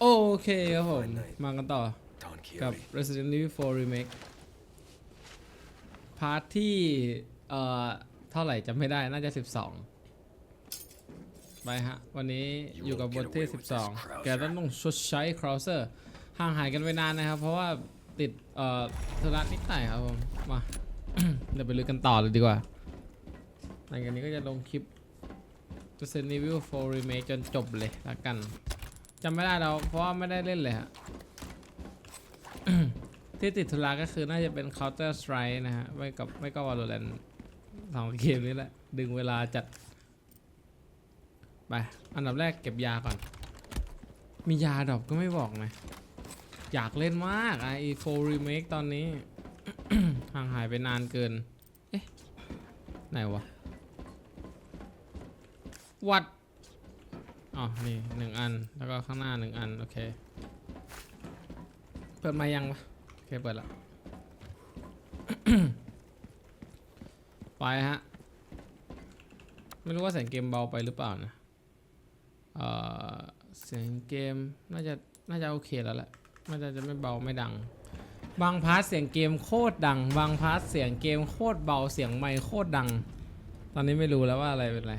โอเคครับผม มากันต่อ Don กับ Quixote. Resident Evil 4 Remake พาร์ทที่ เอ่อ เท่าไหร่จำไม่ได้น่าจะ 12 ไปฮะ วันนี้อยู่กับบทที่ 12 แกต้องต้องชดใช้ Crowser ห่างหายกันไปนานนะครับ เพราะว่าติด เอ่อธุระนิดหน่อยครับผม มา เดี๋ยวไปลุยกันต่อเลยดีกว่าหลังจากนี้ก็จะลงคลิป Resident Evil 4 Remake จนจบเลยละกันจำไม่ได้แล้วเพราะว่าไม่ได้เล่นเลยฮะ ที่ติดธุระก็คือน่าจะเป็น Counter Strike นะฮะ ไม่กับไม่ก็ Valorant สองเกมนี้แหละ ดึงเวลาจัด ไป อันดับแรกเก็บยาก่อน มียาดอกก็ไม่บอกนะ อยากเล่นมาก i4 Remake ตอนนี้ ห่างหายไปนานเกิน เอ๊ะ ไหนวะ วัดอ๋อ นี่หนึ่งอัน แล้วก็ข้างหน้าหนึ่งอัน โอเค เปิดมายังวะ โอเค เปิดแล้วไปฮะ ไม่รู้ว่าเสียงเกมเบาไปหรือเปล่านะ เอ่อ เสียงเกมน่าจะ น่าจะโอเคแล้วแหละน่าจะจะไม่เบาไม่ดัง บางพาร์ทเสียงเกมโคตรดัง บางพาร์ทเสียงเกมโคตรเบา เสียงไมค์โคตรดัง ตอนนี้ไม่รู้แล้วว่าอะไรเป็นอะไร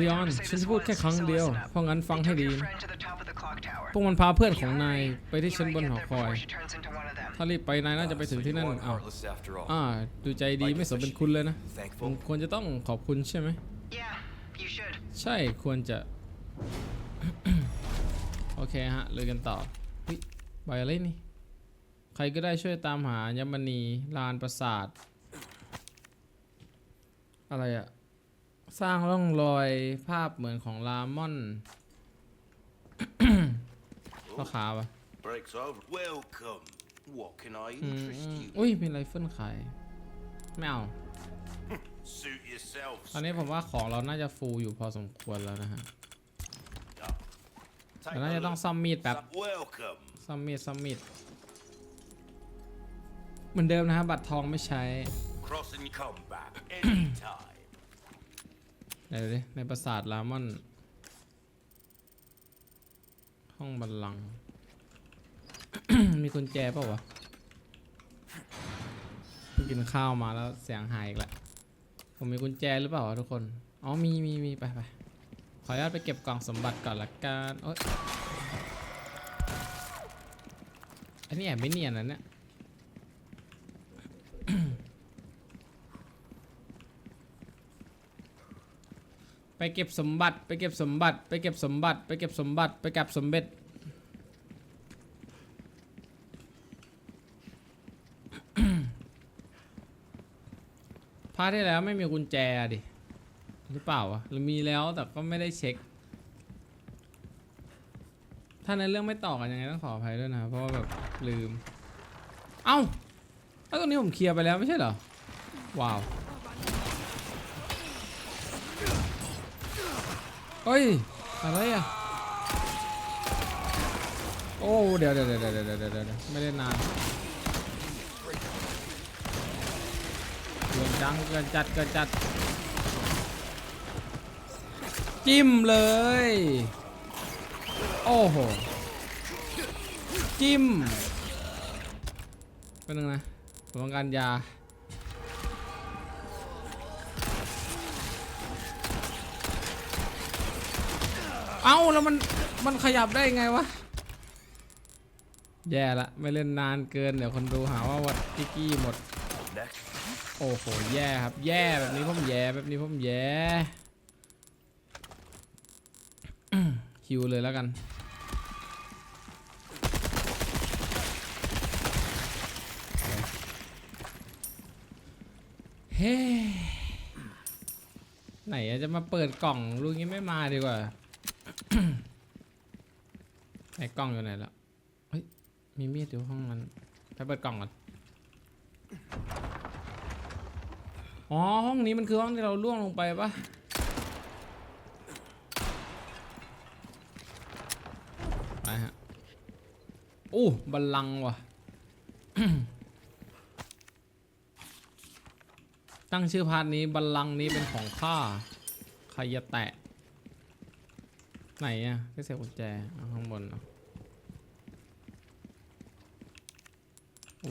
ลีอ time อน to say ฉัน this จะพูด once, แค่ครั้ง so เดียว listen up. เพราะงั้นฟัง They ให้ took ดี your friend to the top of the clock tower. พวกมันพาเพื่อน If ข you องนาย hurry, ไปที่ you ชั้น might บน get หอ there คอย before she turns into one of them. ถ้ารีบไปนายน่าจะไปถึงที่นั่น So you are อ้าว heartless after all. อ่าดูใจดีไม่สมเป็นคุณเลยนะผม Thankful. ควรจะต้องขอบคุณใช่ไหม Yeah, you should. ใช่ควรจะ โอเคฮะเลยกันต่อเฮ้ยใบอะไรนี่ ใครก็ได้ช่วยตามหายมณีลานประสาท อะไรอะ สร้างร่องรอยภาพเหมือนของลามอน ราคาปะ Breaks over. Welcome. What can I อืม interest อืม you? อุ้ยมีไรเฟิลขายไม่เอา Suit yourself. ตอนนี้ผมว่าของเราน่าจะฟูลอยู่พอสมควรแล้วนะฮะ Take แต่น่า a จะต้อง look. ซ่อมมีดแป๊บ Welcome. ซ่อมมีดซ่อมมีดเหมือนเดิมนะครับบัตรทองไม่ใช้ Cross and come back anytime. ไหนดูดิในปราสาทลามอน ห้องบัลลังก์ มีกุญแจเปล่าวะเพิ่งกินข้าวมาแล้วเสียงหายอีกแล้วผมมีกุญแจหรือเปล่าวะทุกคน อ๋อมีมีมีไปไปขออนุญาตไปเก็บกล่องสมบัติก่อนละกันโอ๊ยอันนี้แอบไม่เนียนนะเนี่ย ไปเก็บสมบัติไปเก็บสมบัติไปเก็บสมบัติไปเก็บสมบัติไปเก็บสมเบ็ดพาร์ทที่แล้วไม่มีกุญแจดิหรือเปล่าวะหรือมีแล้วแต่ก็ไม่ได้เช็ค ถ้าในเรื่องไม่ต่อกันยังไงต้องขออภัยด้วยนะเพราะว่าแบบลืม เอ้าแล้วตรงนี้ผมเคลียร์ไปแล้วไม่ใช่เหรอ ว้าว เฮ้ย อะไรอะ โอ้เดี๋ยวเดี๋ยวเดี๋ยวเดี๋ยวเดี๋ยวเดี๋ยวไม่ได้นานเกินจังเกินจัดเกินจัด จิ้มเลย โอ้โห จิ้มเป็นนึงนะผมต้องการยา เอ้าแล้วมันมันขยับได้ไงวะ แย่ละไม่เล่นนานเกินเดี๋ยวคนดูหาว่าวัดกิกกี้หมด โอ้โหแย่ครับ แย่แบบนี้ผมแย่แบบนี้ผมแย่คิวเลยแล้วกันเฮ้ไหนจะมาเปิดกล่องลูกนี้ไม่มาดีกว่า ไหนกล่องอยู่ไหนล้วเฮ้ย มีมีดอยู่ห้องนั้นไปเปิดกล่องก่อน อ๋อ ห้องนี้มันคือห้องที่เราล่วงลงไปปะไปฮะอู้บัลลังก์ว่ะ ตั้งชื่อพาร์ทนี้บัลลังก์นี้เป็นของข้า ใครจะแตะ ไหนอะแค่เสียบกุญแจเอาข้างบนเนาะ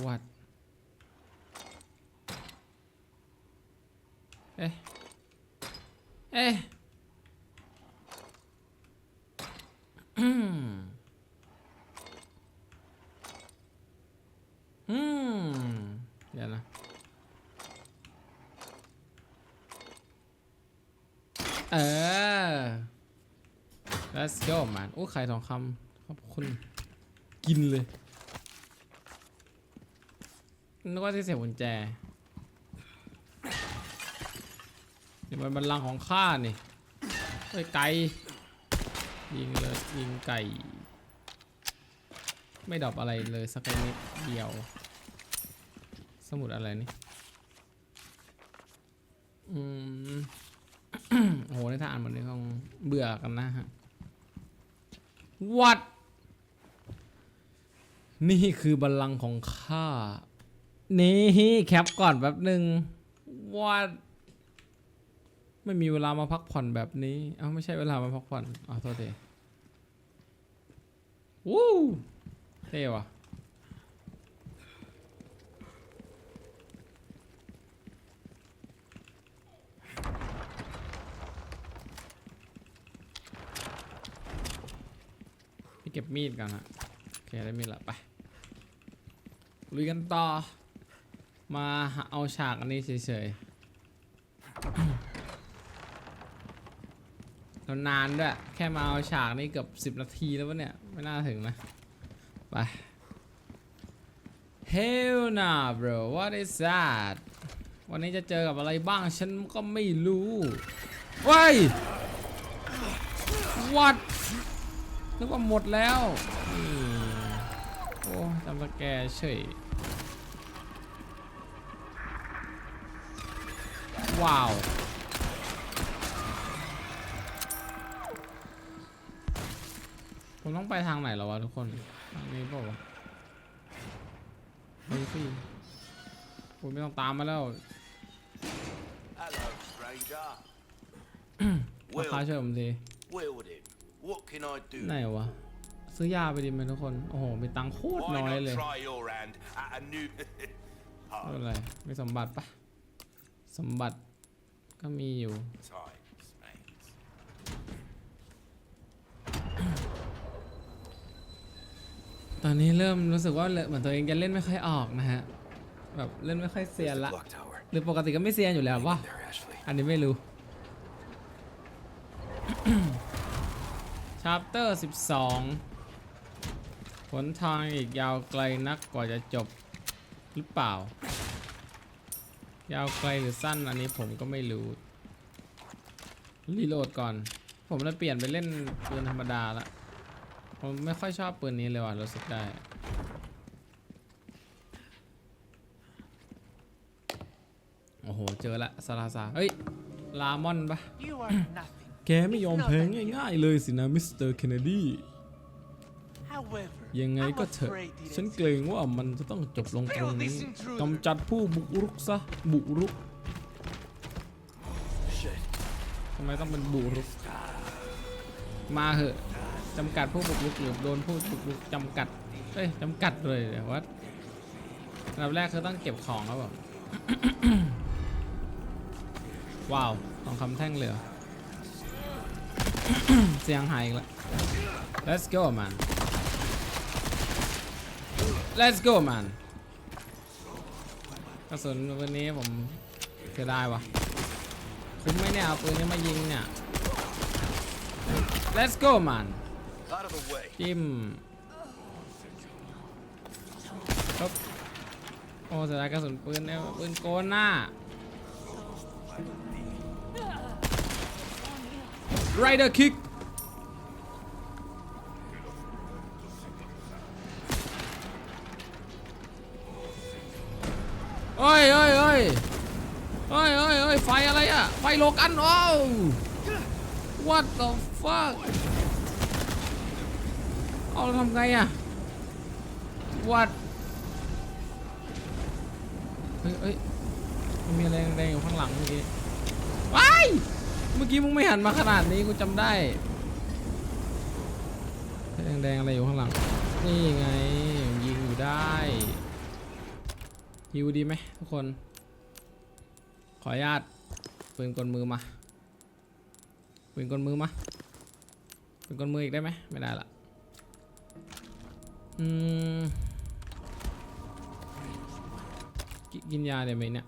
วัด เอ๊ะ เอ๊ะอืมอืมเดี๋ยวนะ เออ let's go man โอ้ไข่ทองคำขอบคุณกินเลยนึกว่าที่เสียบกุญแจนี่มันบัลลังของข้านี่เฮ้ไก่ยิงเลยยิงไก่ ไม่ดรอปอะไรเลยสักนิดเดียว สมุดอะไรนี่อืมโอ้โหในถ้าอ่านหมดนี้คงเบื่อกันนะฮะ วัด นี่คือบัลลังก์ของข้า นี่แคปก่อนแป๊บหนึ่งวัด ไม่มีเวลามาพักผ่อนแบบนี้ เอ้าไม่ใช่เวลามาพักผ่อนอ๋อโทษทีวู้เท่ว่ะ ก็บมีดกันฮะโอเคได้มีดละไปลุยกันต่อ มาเอาฉากอันนี้เฉยๆแล้วนานด้วย แค่มาเอาฉากนี้เกือบ10นาทีแล้ววะเนี่ย ไม่น่าถึงนะ ไป Hell nah bro what is that วันนี้จะเจอกับอะไรบ้างฉันก็ไม่รู้เว้ย what นึกว่าหมดแล้วนี่โอ้จำสแกร์เฉยว้าวผมต้องไปทางไหนแล้ววะทุกคน ทางนี้เปล่าวะเฮ้ยสิคุณไม่ต้องตามมาแล้ว Hello, stranger. ราคา well, ช่วยผมที well then, what can I do? ไหนวะซื้อยาไปดิไหมทุกคน โอ้โห มีตังค์โคตร Why น้อย not เลย try your hand at a new... ไม่ hard เป็นไรมีสมบัติปะสมบัติก็มีอยู่ times, mate. ตอนนี้เริ่มรู้สึกว่าเหมือนตัวเองจะเล่นไม่ค่อยออกนะฮะ แบบเล่นไม่ค่อยเซียนละ Clock tower. หรือปกติก็ไม่เซียนอยู่แล้ววะ There, Ashley. อันนี้ไม่รู้ ชาร์ปเตอร์12 ผลทางอีกยาวไกลนักกว่าจะจบหรือเปล่า ยาวไกลหรือสั้นอันนี้ผมก็ไม่รู้ รีโหลดก่อน ผมเลยเปลี่ยนไปเล่นปืนธรรมดาละ ผมไม่ค่อยชอบปืนนี้เลยว่ะรู้สึกได้โอ้โห เจอละ ซาลาซา เฮ้ย ลามอนปะ แกไม่ยอมแพ้ง่ายๆเลยสินะมิสเตอร์เคนเนดี However, ยังไง I'm ก็เถอะ afraid it ฉัน is เกรงว่ามันจะต้องจบลงตรงนี้ Expel this intruder กำจัดผู้บุกรุกซะ บุกรุก Shit. ทำไมต้องเป็นบุกรุก มาเหอะจำกัดผู้บุกรุกหรือโดนผู้บุกรุกจำกัด เอ้ยจำกัดเลยเดี๋ยววัดอันดับแรกคือต้องเก็บของครับผมว้าวทองคำแท่งเหลือ เสียงหายอีกแล้ว let's go man let's go man กระสุนวันนี้ผมเสียดายวะคุ้มไหมเนี่ยเอาปืนนี้มายิงเนี่ย let's go man จิ้มครับโอ้เสียดายกระสุนปืนเนี่ยปืนโกนหน้า Rider kick เอ้ยเอ้ยเอ้ยเอ้ยเอ้ยเอ้ยไฟอะไรอะไฟโลกันโอ้ what the fuck เอาทำไงอะ what เฮ้ยเฮ้ยมีอะไรแดงอยู่ข้างหลังเมื่อกี้ว้าย เมื่อกี้มึงไม่หันมาขนาดนี้กูจำได้แดงๆอะไรอยู่ข้างหลัง นี่ไงยิงอยู่ได้ฮิวดีไหมทุกคน ขออนุญาตปืนกลมือมาปืนกลมือมาปืนกลมืออีกได้ไหมไม่ได้ละอืมกิกินยาได้ไหมเนี่ย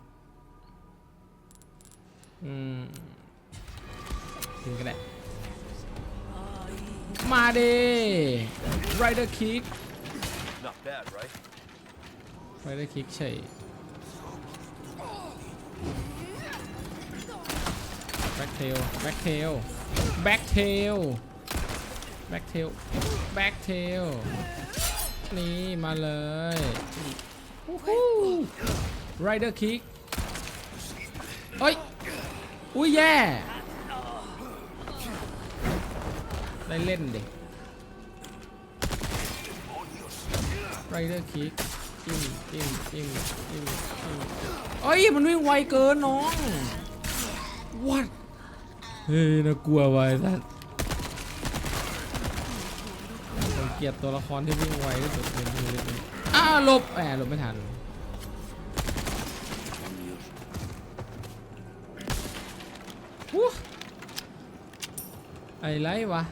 อืม กินก็ได้ มาดิไรเดอร์คิก Not bad, right? ไรเดอร์คิกเฉยแบ็คเทลแบ็คเทลแบ็คเทลแบ็คเทลแบ็คเทลนี่ มาเลยไรเดอร์คิกเฮ้ย อุ้ยแย่ ได้เล่นดิไรเดอร์คิกจิ้มจิ้มจิ้มจิ้มจิ้มเอ้ย มันวิ่งไวเกินน้อง วัดเฮ้ยน่ากลัวไว้ท่านผมเกลียดตัวละครที่วิ่งไวที่สุดในชีวิตนี้อ้าหลบแหมหลบไม่ทันไอ้ไรวะ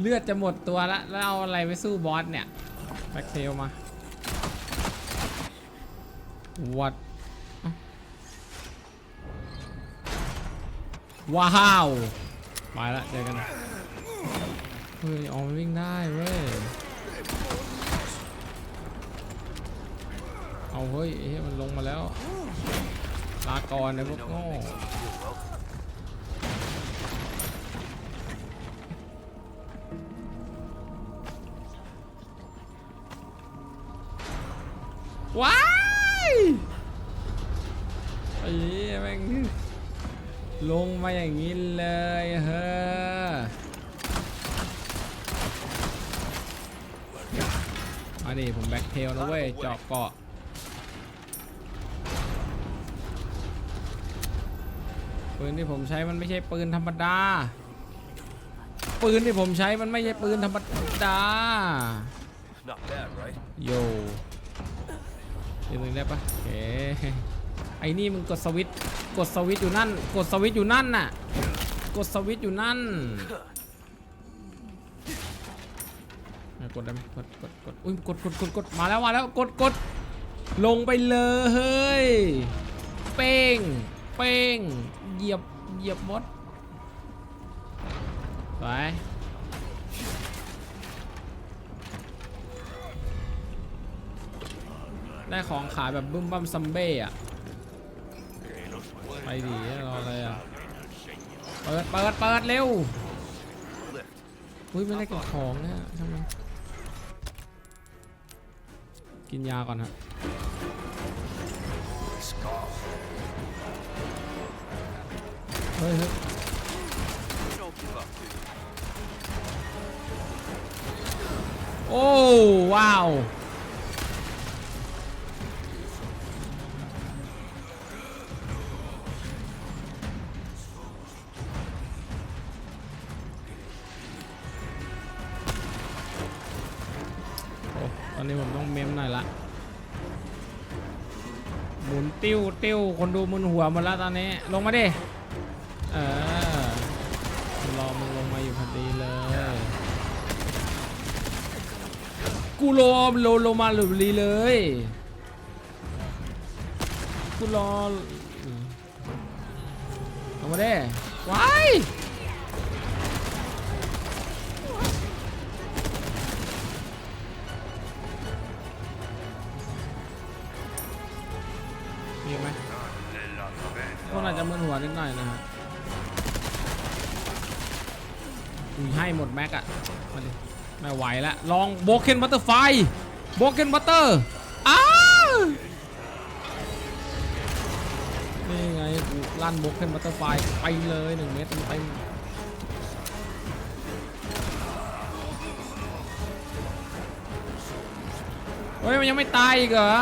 เลือดจะหมดตัวละแล้วเอาอะไรไปสู้บอสเนี่ยแบ็คเทลมาวัดว้าวไปละเจอกันเฮ้ยออกมาวิ่งได้เว้ยเอาเฮ้ยเฮ้ยมันลงมาแล้วลาก่อนไอ้พวกโง่ ว้ายไอ้เหี้ยแม่งลงมาอย่างนี้เลยเฮ้อมาดิผมแบ็คเทลนะเว้ยเจาะเกาะปืนที่ผมใช้มันไม่ใช่ปืนธรรมดา ปืนที่ผมใช้มันไม่ใช่ปืนธรรมดา Not bad, right? โยยื นตรงนี้ได้ปะโอเคไอ้นี่มึงกดสวิตกดสวิตอยู่นั่น กดสวิตอยู่นั่นน่ะ กดสวิตอยู่นั่นกดได้ไหมกดกดกดอุ้ยกดกดกดกดมาแล้วมาแล้วกดกดลงไปเลยเป้งเป้งเหยียบเหยียบมดไป ได้ของขายแบบบึ้มบั้มซัมเบ้อะไปดีรออะไรอะเปิดเปิดเปิดเร็วอุ้ยไม่ได้กินของนี่ยทำไมกินยาก่อนฮะเฮ้ยเฮ้ยโอ้ว้าว อ้ตอนนี้ผมต้องเมมหน่อยละ หมุนติ้วติ้วคนดูมึนหัวหมดแล้วตอนนี้ ลงมาดิ เออ รอมึงลงมาอยู่พอดีเลย กูรอโลโลมาหลุดลีเลย กูรอลงมาได้ว้าย นหัวนิดหน่อยนะฮะอุ้ยให้หมดแม็กอะมาดิไม่ไหวแล้วลองโบเกนบัตเตอร์ไฟโบเกนบัตเตอร์อ้าวนี่ไงกูลั่นโบเกนบัตเตอร์ไฟไปเลยหนึ่งเมตรเต็มเฮ้ยมันยังไม่ตายอีกเหรอ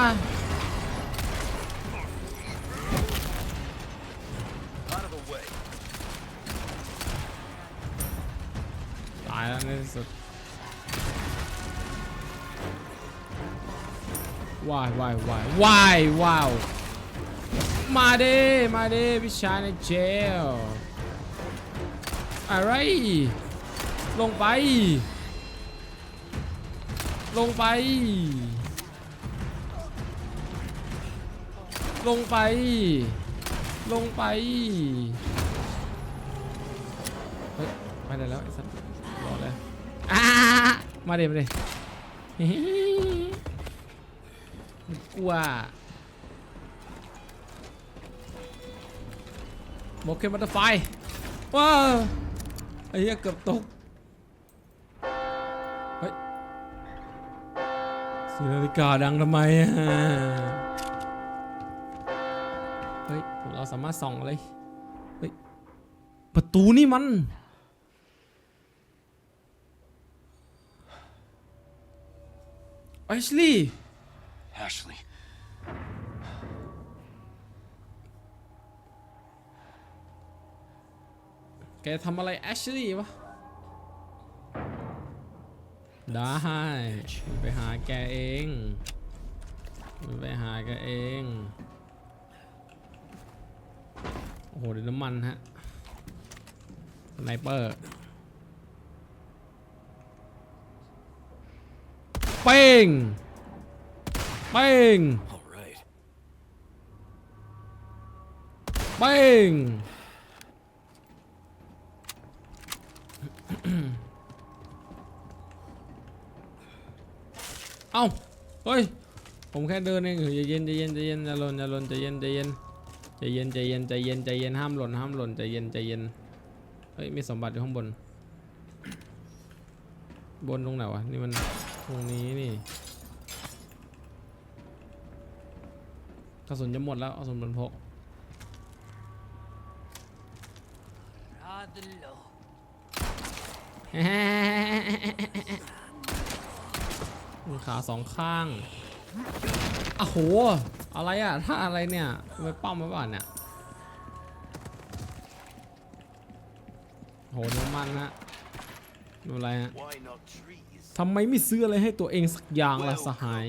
วายวายวายวายว้าวมาเด้มาเด้พี่ชายในเจลอะไร ลงไป ลงไป ลงไป ลงไป เฮ้ยไปได้แล้วไอ้สัตว์รอเลยอ่ามาเดมาเด้ กลัวโมเคบัตเตอร์ไฟว้าไอ้เหี้ยเกือบตกเฮ้ยเสียงนาฬิกาดังทำไมอะเฮ้ยเราสามารถส่องอะไรเฮ้ยประตูนี่มันแอชลีย์ Ashley. แกทำอะไรแอชลีย์วะได้ไปหาแกเองไปหาแกเอง โอ้โหเดี๋ยวน้ำมันฮะสไนเปอร์เป้ง เป้ง All right. เป้งเอ้า เฮ้ย ผมแค่เดินเองใจเย็นใจเย็นใจเย็นอย่าหล่นอย่าหล่นใจเย็นใจเย็นใจเย็นใจเย็นใจเย็นใจเย็นห้ามหล่นห้ามหล่นใจเย็นใจเย็น เฮ้ย มีสมบัติอยู่ข้างบน บนตรงไหนวะ นี่มันตรงนี้นี่ กระสุนจะหมดแล้วเอากระสุนบนพก Rather low. มีขาสองข้างอ้าวโห อะไรอะ ถ้าอะไรเนี่ยทำไมป้อมมาบ้านเนี่ยโหน้ำมันฮะดูอะไรฮะ Why not trees? ทำไมไม่ซื้ออะไรให้ตัวเองสักอย่างล่ะสหาย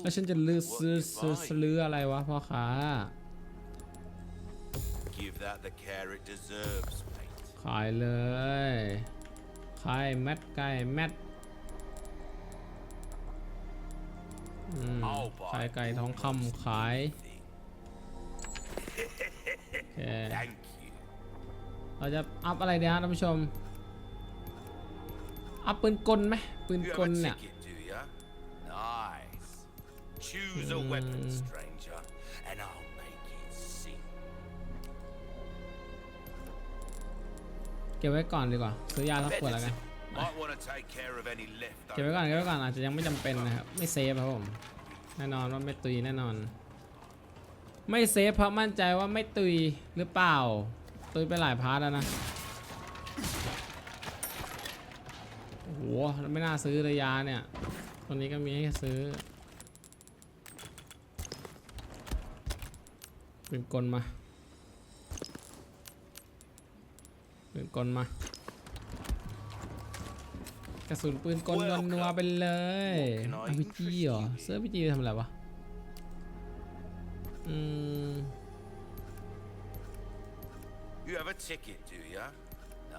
แล้วฉันจะเลือกซื้อ What ซื้อ divine. ซื้ออะไรวะพ่อค้า Give that the care it deserves, mate. ขายเลยขายแมทไก่แมทอืม I'll buy ขายไก่ทองคำขาย Thing. โอเค Thank you. เราจะอัพอะไรเดี๋ยวท่านผู้ชม อัพปืนกลไหมปืน You ก have ล a เนี่ย ticket, do ya? Nice. Choose a weapon, Hmm. stranger, and I'll make it sing. เก็บไว้ก่อนดีกว่าซื้อยาสักขวดแล้วกัน Might want to take care of any left เก็บไว้ก่อนเก็บไว้ก่อนอาจจะยังไม่จำเป็นนะครับ ไม่เซฟครับผมแน่นอนว่าไม่ตุยแน่นอน ไม่เซฟเพราะมั่นใจว่าไม่ตุยหรือเปล่า ตุยไปหลายพาร์ทแล้วนะโอ้โหแล้วไม่น่าซื้อเลยยาเนี่ยตัวนี้ก็มีให้ซื้อ ปืนกลมาปืนกลมากระสุนปืนกลนัวๆไปเลยอาพีจีเหรอเสื้อพีจีทำอะไรวะอืม You have a ticket, do ya?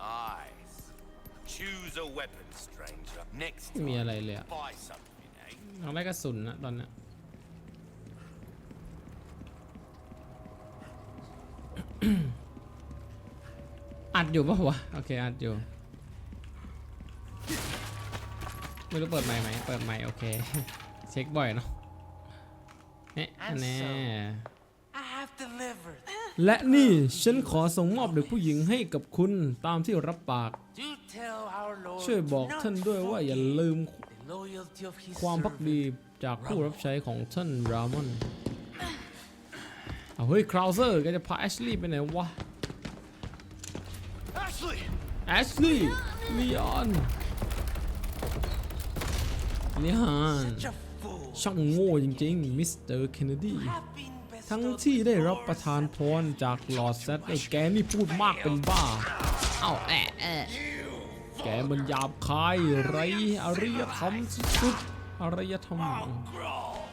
Nice. Choose a weapon, stranger. Next ไม่มี time, อะไรเลยอะ buy something, eh? เราได้กระสุนนะตอนเนี้ย ดอยู่ปะวะโอเคอัดอยู่ไม่รู้เปิดไมค์ไหมเปิดไมค์โอเคเช็คบ่อยเนาะเนี่ยแน่ I have delivered. และนี่ฉันขอส่งมอบเด็กผู้หญิงให้กับคุณตามที่รับปาก Do tell our Lord ช่วยบอก not ท่านด้วยว่าอย่า forget ลืม the loyalty of his ความพัก servant. ดีจากผู้รับใช้ของท่านรามอนเอาเฮ้ยคราวเซอร์แกจะพาแอชลีย์ไปไหนวะ Ashley! แอชลีย์ลีออนลีฮาน Such a fool. ช่างโง่จริงๆ มิสเตอร์เคนเนดี Have been bestowed ทั้งที่ได้รับ with ประทานพรจากลอร์ดแซดไอ้แกนี่พูดมากเป็นบ้า เอ้าแอะแอะแกกมันหยาบคายไรอารยธรรมสุดๆอารยธรรม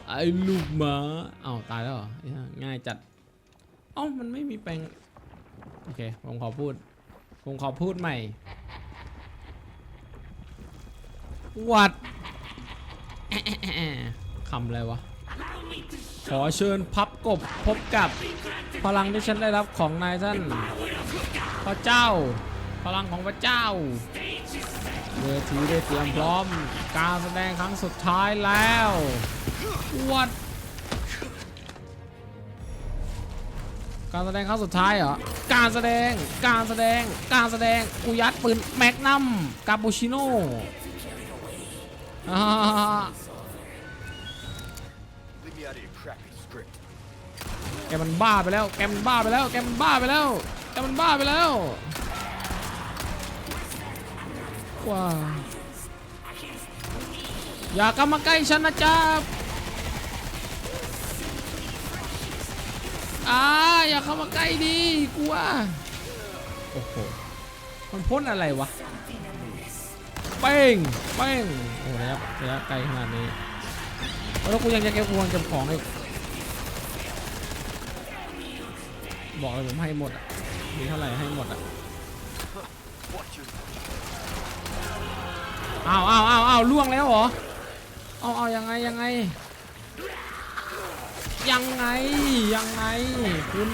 ไอ้ลูกหมาเอ้าตายแล้วเหรอไอ้ห่าง่ายจัดเอ้ามันไม่มีแปลง โอเค ผมขอพูด ผมขอพูดใหม่ วัดคำอะไรวะ ขอเชิญพับกบพบกับ พลังที่ฉันได้รับของนายท่านพระเจ้า พลังของพระเจ้าเวทีได้เตรียมพร้อม การแสดงครั้งสุดท้ายแล้ววัด การแสดงครั้งสุดท้ายเหรอ การแสดง การแสดง การแสดง กูยัดปืนแมกนัมกาปูชิโน่อ่า Leave me out of your crappy script. แกมันบ้าไปแล้ว แกมันบ้าไปแล้ว แกมันบ้าไปแล้ว แกมันบ้าไปแล้ว ว้าวอย่ากำมาใกล้ฉันนะจ๊ะ อ่าอย่าเข้ามาใกล้ดิกลัวโอ้โหมันพ่นอะไรวะเป้งเป้งโอ้โหระยะระยะไกลขนาดนี้แล้วกูยังจะเก็บควงเก็บของอีกบอกเลยผมให้หมดอะมีเท่าไหร่ให้หมดอะอ้าวอ้าวอ้าวอ้าวล่วงแล้วเหรอเอาเอายังไงยังไง ยังไงยังไงคุณ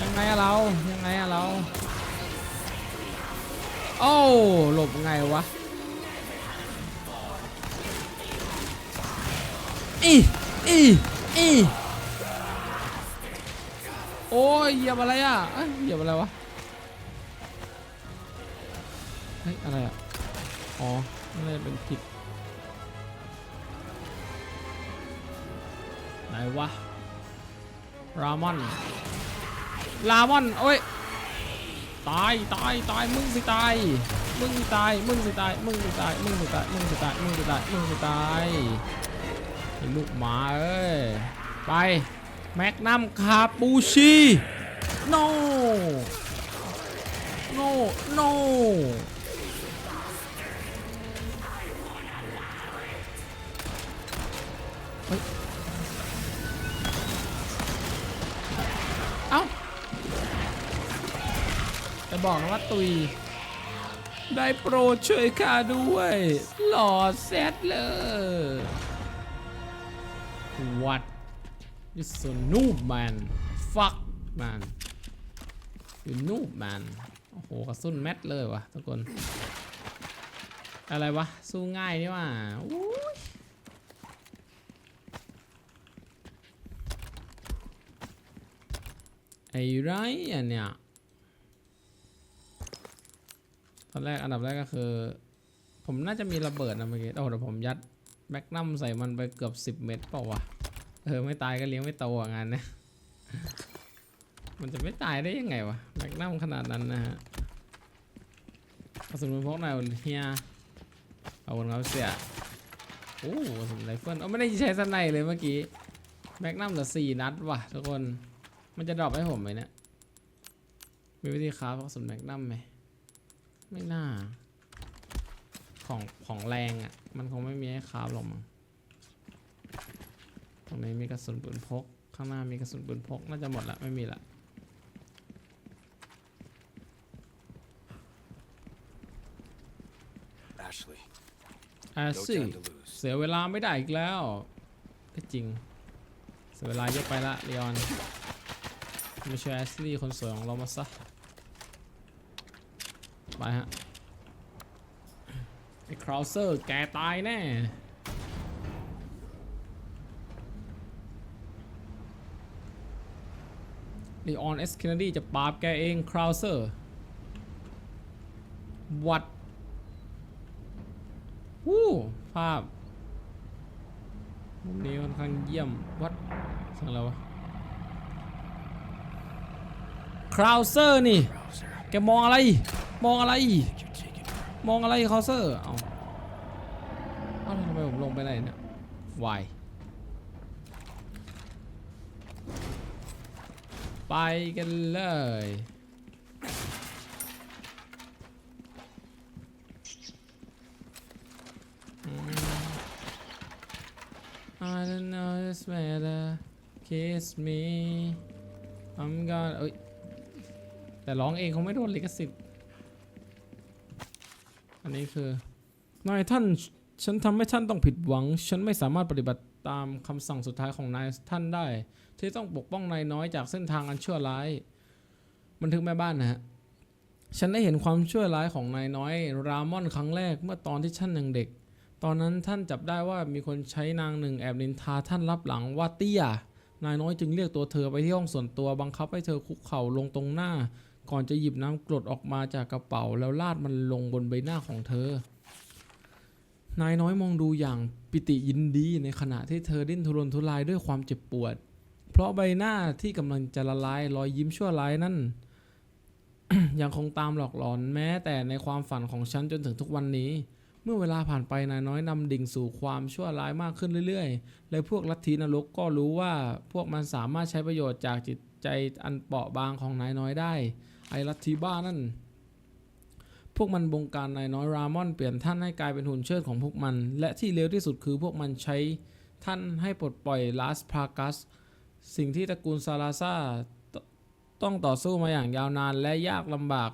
ยังไงอะเรายังไงอะเราโอ้หลบไงวะอีอีอีโอ้ยเหยียบอะไรอะเหยียบอะไรวะเฮ้ยอะไรอะอ๋อน่าจะเป็นผิด วะรามอนรามอนโอ้ยตายตายตายมึงสิตายมึงตายมึงสิตายมึงสิตายมึงสิตายมึงสิตายมึงสิตายมึงสิตายลูกหมาเอ้ยไปแมกนัมคาปูชิโนโนโน ตุย ได้โปรดช่วยข้าด้วย หล่อแซดเลย What you so noob man fuck man you noob man โอ้โหกระสุนแมทเลยวะทุกคน อะไรวะ สู้ง่ายนี่ว่าอู้ยไอ้ไรอะเนี่ย ตอนแรกอันดับแรกก็คือ ผมน่าจะมีระเบิดนะเมื่อกี้โอ้แต่ผมยัดแมกนัมใส่มันไปเกือบ 10 เม็ดเปล่าวะเออไม่ตายก็เลี้ยงไม่โตอะงานเนี้ยมันจะไม่ตายได้ยังไงวะแมกนัมขนาดนั้นนะฮะกระสุนปืนพกหน่อยเฮียเอาบนเขาเสียโอ้กระสุนไรเฟิลเออไม่ได้ใช้สไนเลยเมื่อกี้แมกนัมเหลือสี่นัดว่ะทุกคนมันจะดรอปให้ผมไหมเนี่ยมีวิธีค้าฟกระสุนแมกนัมไหม ไม่น่า ของของแรงอะ่ะ มันคงไม่มีให้คราฟหรอกมั้งตรงนี้มีกระสุนปืนพก ข้างหน้ามีกระสุนปืนพก น่าจะหมดละไม่มีละ Ashley. แอส No ซี่ time to lose. เสียเวลาไม่ได้อีกแล้ว ก็จริง เสียเวลาเยอะไปละเลออนไม่ใช่แอสลี่คนสวยของเรามาซะ ไปฮะ ไอ้คราวเซอร์แกตายแน่ลีออนเอสเคนเนดีจะปราบแกเองคราวเซอร์วัดวู้ภาพมุมนี้ค่อนข้างเยี่ยมวัดสั่งอะไรวะคราวเซอร์นี่ แกมองอะไร มองอะไร มองอะไรคอเซอร์เอาเอาทำไมผมลงไปไหนเนี่ยวายไปกันเลยอ I don't know this weather kiss me I'm gone เอ้ยแต่ร้องเองคงไม่โดนลิขสิทธิ์ อันนี้คือนายท่านฉันทำให้ท่านต้องผิดหวัง ฉันไม่สามารถปฏิบัติตามคำสั่งสุดท้ายของนายท่านได้ ที่ต้องปกป้องนายน้อยจากเส้นทางอันชั่วร้าย บันทึกแม่บ้านนะฮะ ฉันได้เห็นความชั่วร้ายของนายน้อย รามอนครั้งแรกเมื่อตอนที่ท่านยังเด็ก ตอนนั้นท่านจับได้ว่ามีคนใช้นางหนึ่งแอบนินทาท่านรับหลังว่าเตี้ย นายน้อยจึงเรียกตัวเธอไปที่ห้องส่วนตัวบังคับให้เธอคุกเข่าลงตรงหน้า ก่อนจะหยิบน้ำกรดออกมาจากกระเป๋าแล้วลาดมันลงบนใบหน้าของเธอ นายน้อยมองดูอย่างปิติยินดีในขณะที่เธอดิ้นทุรนทุรายด้วยความเจ็บปวด เพราะใบหน้าที่กำลังจะละลายรอยยิ้มชั่วร้ายนั่น ยังคงตามหลอกหลอนแม้แต่ในความฝันของฉันจนถึงทุกวันนี้ เมื่อเวลาผ่านไปนายน้อยนำดิ่งสู่ความชั่วร้ายมากขึ้นเรื่อยๆ และพวกลัทธินรกก็รู้ว่าพวกมันสามารถใช้ประโยชน์จากจิตใจอันเปราะบางของนายน้อยได้ ไอ้ลัทธิบ้านั่น พวกมันบงการนายน้อยรามอนเปลี่ยนท่านให้กลายเป็นหุ่นเชิดของพวกมัน และที่เลวที่สุดคือพวกมันใช้ท่านให้ปลดปล่อยลาสพากัส สิ่งที่ตระกูลซาลาซาตต้องต่อสู้มาอย่างยาวนานและยากลำบาก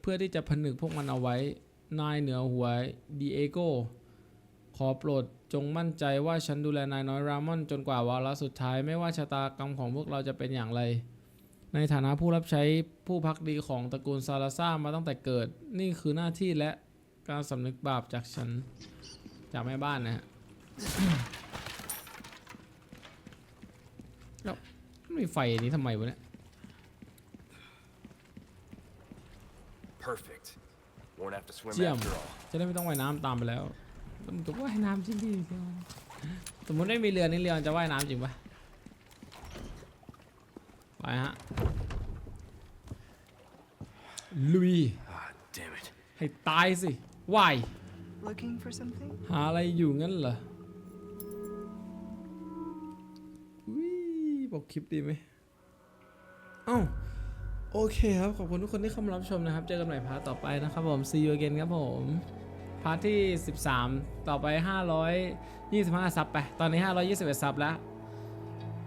เพื่อที่จะผนึกพวกมันเอาไว้ นายเหนือหัวดีเอโกขอโปรดจงมั่นใจว่าฉันดูแลนายน้อยรามอนจนกว่าวาระสุดท้ายไม่ว่าชะตากรรมของพวกเราจะเป็นอย่างไร ในฐานะผู้รับใช้ผู้พักดีของตระกูลซาลาซ่ามาตั้งแต่เกิด นี่คือหน้าที่และการสำนึกบาปจากฉัน จากแม่บ้านนะฮะแล้วไม่มีไฟอันนี้ทำไมวะเนี่ย Perfect. Won't have to swim Jim. after all. จะได้ไม่ต้องว่ายน้ำตามไปแล้วแล้วมันจะว่ายน้ำจริงดิสมมติไม่มีเรือนี่เรือมันจะว่ายน้ำจริงปะไปฮะ ลุย Ah, damn it. ให้ตายสิว่าย Looking for something? หาอะไรอยู่งั้นเหรอวิบอกคลิปดีไหมเอ้าโอเคครับ ขอบคุณทุกคนที่เข้ามารับชมนะครับ เจอกันใหม่พาร์ทต่อไปนะครับผม see you again ครับผม พาร์ทที่ 13 ต่อไป 525 ซับไป ตอนนี้ 521 ซับแล้ว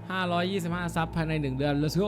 525 ซับภายใน 1 เดือน let's go